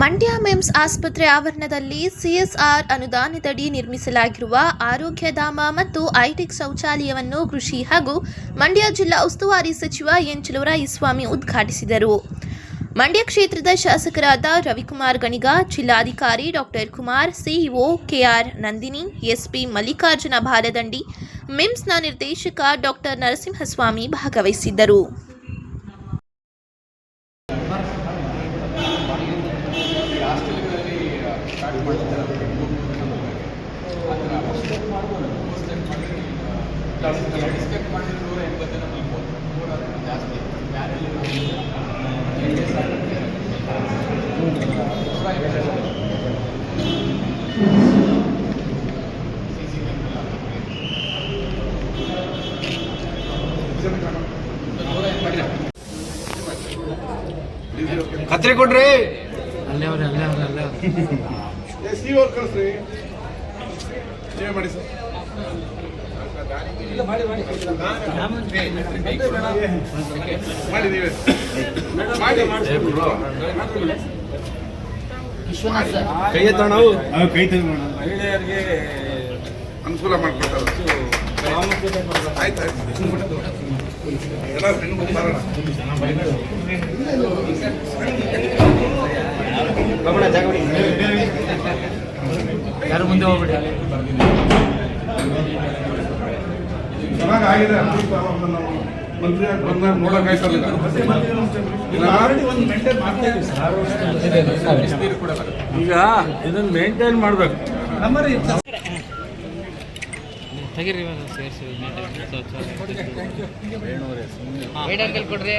ಮಂಡ್ಯ ಮಿಮ್ಸ್ ಆಸ್ಪತ್ರೆ ಆವರಣದಲ್ಲಿ ಸಿಎಸ್ಆರ್ ಅನುದಾನದಡಿ ನಿರ್ಮಿಸಲಾಗಿರುವ ಆರೋಗ್ಯಧಾಮ ಮತ್ತು ಐಟೆಕ್ ಶೌಚಾಲಯವನ್ನು ಕೃಷಿ ಹಾಗೂ ಮಂಡ್ಯ ಜಿಲ್ಲಾ ಉಸ್ತುವಾರಿ ಸಚಿವ ಎನ್ ಚಲುವರಾಯಸ್ವಾಮಿ ಉದ್ಘಾಟಿಸಿದರು. ಮಂಡ್ಯ ಕ್ಷೇತ್ರದ ಶಾಸಕರಾದ ರವಿಕುಮಾರ್ ಗಣಿಗ, ಜಿಲ್ಲಾಧಿಕಾರಿ doctor Kumar, CEO K R Nandini, SP Mallikarjuna Bharadandi ಮಿಮ್ಸ್ನ ನಿರ್ದೇಶಕ ಡಾಕ್ಟರ್ ನರಸಿಂಹಸ್ವಾಮಿ ಭಾಗವಹಿಸಿದ್ದರು. ಸ್ಟಾರ್ಟ್ ಮಾಡ್ತಿದ್ದಾರೆ ಡಿಸ್ಕಟ್ ಮಾಡಿ ನೂರ ಎಂಬತ್ತು ಜನ ಮಲ್ಬೋದು ನೂರ ಜಾಸ್ತಿ ಕತ್ರಿ ಕೊಡ್ರಿ. ಅಲ್ಲೇ ಅವ್ರೆ ಅಲ್ಲೇ ಅವ್ರೆ, ಅಲ್ಲೇ ಅವ್ರೆ ಸಿ ಅವ್ರು ಕಳಿಸ್ರಿ ನೀವೇ ಮಾಡಿ ಸರ್. ಮಾಡಿ ನೀವೇ ಮಾಡಿ ಕೈ ನಾವು ಮಹಿಳೆಯರಿಗೆ ಅನುಕೂಲ ಮಾಡಿಕೊಡ್ತಾರೆ. ಆಯ್ತು ಆಯ್ತು. ಎಲ್ಲ ಹೆಣ್ಣು ಯಾರು ಮುಂದೆ ಹೋಗ್ಬಿಡಿ. ಮಂತ್ರಿ ಬಂದಾಗ ಈಗ ಇದನ್ನ ಮೇಂಟೈನ್ ಮಾಡ್ಬೇಕು. ತೆಗೀರಿ ಸೇರಿಸಿ ಕೊಡ್ರಿ.